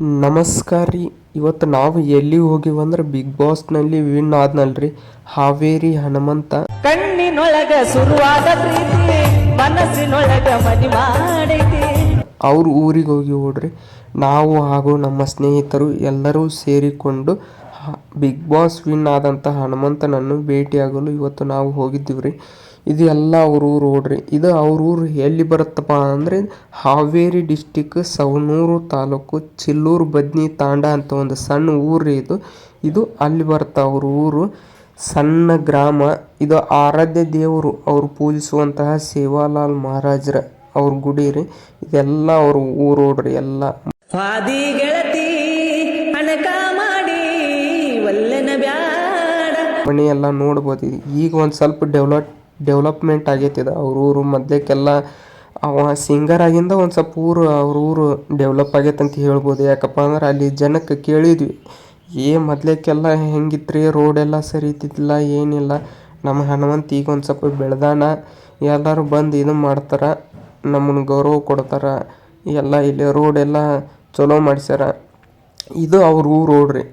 ನಮಸ್ಕಾರ ರೀ ಇವತ್ತು ನಾವು ಎಲ್ಲಿ ಹೋಗಿವಂದ್ರೆ ಬಿಗ್ ಬಾಸ್ನಲ್ಲಿ ವಿನ್ ಆದ್ನಲ್ರಿ. ಹಾವೇರಿ ಹನುಮಂತ. ಕಣ್ಣಿನೊಳಗ ಶುರುವಾದ ಪ್ರೀತಿ ಮನಸ್ಸಿನೊಳಗ ಮಾಡೈತಿ. ಅವ್ರ ಊರಿಗೆ ಹೋಗಿ ಹೋಡ್ರಿ ನಾವು ಹಾಗೂ ನಮ್ಮ ಸ್ನೇಹಿತರು ಎಲ್ಲರೂ ಸೇರಿಕೊಂಡು ಬಿಗ್ ಬಾಸ್ ವಿನ್ ಆದಂಥ ಹನುಮಂತನನ್ನು ಭೇಟಿಯಾಗಲು ಇವತ್ತು ನಾವು ಹೋಗಿದ್ದೀವಿ ರೀ ಇದು ಎಲ್ಲ ಅವ್ರ ಊರು ನೋಡ್ರಿ. ಇದು ಅವ್ರ ಊರು ಎಲ್ಲಿ ಬರುತ್ತಪ್ಪ ಅಂದರೆ ಹಾವೇರಿ ಡಿಸ್ಟಿಕ್ ಸವನೂರು ತಾಲೂಕು ಚಿಲ್ಲೂರು ಬದ್ನಿ ತಾಂಡ ಅಂತ ಒಂದು ಸಣ್ಣ ಊರು ರೀ ಇದು. ಇದು ಅಲ್ಲಿ ಬರುತ್ತೆ ಅವ್ರ ಊರು. ಸಣ್ಣ ಗ್ರಾಮ. ಇದು ಆರಾಧ್ಯ ದೇವರು ಅವ್ರು ಪೂಜಿಸುವಂತಹ ಸೇವಾಲಾಲ್ ಮಹಾರಾಜರ ಅವ್ರ ಗುಡಿ ರೀ. ಇದೆಲ್ಲ ಅವ್ರ ಊರು ನೋಡ್ರಿ ಎಲ್ಲ. ಮನೆ ಎಲ್ಲ ನೋಡ್ಬೋದು. ಈಗ ಒಂದು ಸ್ವಲ್ಪ ಡೆವಲಪ್ ಡೆವಲಪ್ಮೆಂಟ್ ಆಗೈತಿ ಇದು ಅವ್ರ ಊರು ಮೊದ್ಲೇಕೆಲ್ಲ ಅವ ಸಿಂಗರ್ ಆಗಿಂದ ಒಂದು ಸ್ವಲ್ಪ ಊರು, ಅವ್ರ ಊರು ಡೆವಲಪ್ ಆಗೈತೆ ಅಂತ ಹೇಳ್ಬೋದು. ಯಾಕಪ್ಪ ಅಂದ್ರೆ ಅಲ್ಲಿ ಜನಕ್ಕೆ ಕೇಳಿದ್ವಿ, ಏ ಮೊದ್ಲೇಕೆಲ್ಲ ಹೆಂಗಿತ್ರಿ? ರೋಡ್ ಎಲ್ಲ ಸರಿ ಇದ್ದಿದ್ದಿಲ್ಲ, ಏನಿಲ್ಲ. ನಮ್ಮ ಹನುಮಂತ ಈಗ ಒಂದು ಸ್ವಲ್ಪ ಬೆಳೆದಾನ. ಎಲ್ಲರೂ ಬಂದು ಇದು ಮಾಡ್ತಾರೆ. ನಮ್ಮನ್ನು ಗೌರವ ಕೊಡ್ತಾರೆ. ಎಲ್ಲ ಇಲ್ಲಿ ರೋಡ್ ಎಲ್ಲ ಚಲೋ ಮಾಡಿಸ್ಯಾರ. ಇದು ಅವ್ರ ಊರು ಓಡ್ರಿ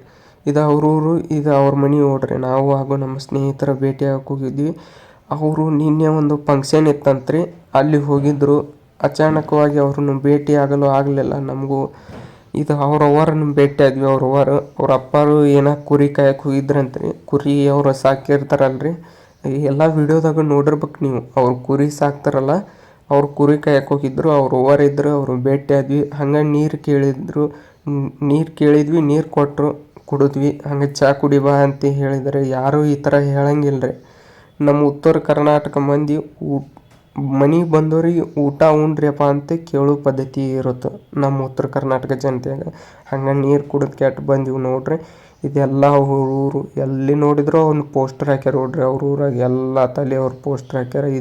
ಇದು ಅವ್ರ ಊರು, ಇದು ಅವ್ರ ಮನೆ ಓಡ್ರಿ ನಾವು ಹಾಗೂ ನಮ್ಮ ಸ್ನೇಹಿತರ ಭೇಟಿ ಆಗಕ್ಕೆ ಹೋಗಿದ್ವಿ. ಅವರು ನಿನ್ನೆ ಒಂದು ಫಂಕ್ಷನ್ ಇತ್ತಂತ್ರಿ. ಅಲ್ಲಿ ಹೋಗಿದ್ದರು ಅಚಾನಕವಾಗಿ ಅವ್ರನ್ನು ಭೇಟಿ ಆಗಲು ಆಗಲಿಲ್ಲ ನಮಗೂ. ಇದು ಅವ್ರ ಭೇಟಿ ಆದ್ವಿ. ಅವ್ರ ಅವ್ರ ಅಪ್ಪರು ಏನೋ ಕುರಿ ಕಾಯಕ್ಕೆ ಹೋಗಿದ್ರಂತ್ರಿ. ಕುರಿ ಅವರು ಸಾಕಿರ್ತಾರಲ್ರಿ. ಎಲ್ಲ ವಿಡಿಯೋದಾಗ ನೋಡಿರ್ಬೇಕು ನೀವು. ಅವ್ರು ಕುರಿ ಸಾಕ್ತಾರಲ್ಲ, ಅವ್ರು ಕುರಿ ಕಾಯಕ್ಕೆ ಹೋಗಿದ್ರು. ಅವ್ರ ಓವರ್ ಇದ್ದರು ಅವರು ಭೇಟಿ ಆದ್ವಿ. ಹಂಗೆ ನೀರು ಕೇಳಿದ್ರು. ನೀರು ಕೇಳಿದ್ವಿ, ನೀರು ಕೊಟ್ಟರು ಕುಡಿದ್ವಿ. ಹಂಗೆ ಚಾ ಕುಡಿಬಾ ಅಂತ ಹೇಳಿದರೆ ಯಾರೂ ಈ ಥರ ಹೇಳಂಗಿಲ್ಲ ರೀ ನಮ್ಮ ಉತ್ತರ ಕರ್ನಾಟಕ ಮಂದಿ ಮನೆಗೆ ಬಂದವ್ರಿಗೆ ಊಟ ಉಣ್ರಿಯಪ್ಪ ಅಂತ ಕೇಳೋ ಪದ್ಧತಿ ಇರುತ್ತೆ ನಮ್ಮ ಉತ್ತರ ಕರ್ನಾಟಕ ಜನತೆಯಾಗ ಹಂಗೆ ನೀರು ಕುಡಿದು ಕೆಟ್ಟು ಬಂದೀವಿ ನೋಡ್ರಿ. ಇದೆಲ್ಲ ಊರು ಎಲ್ಲಿ ನೋಡಿದ್ರು ಅವ್ನ ಪೋಸ್ಟರ್ ಹಾಕ್ಯಾರ ನೋಡ್ರಿ ಅವ್ರ ಊರಾಗ ಎಲ್ಲ ತಲೆ ಅವ್ರ ಪೋಸ್ಟರ್ ಹಾಕ್ಯಾರ. ಇದು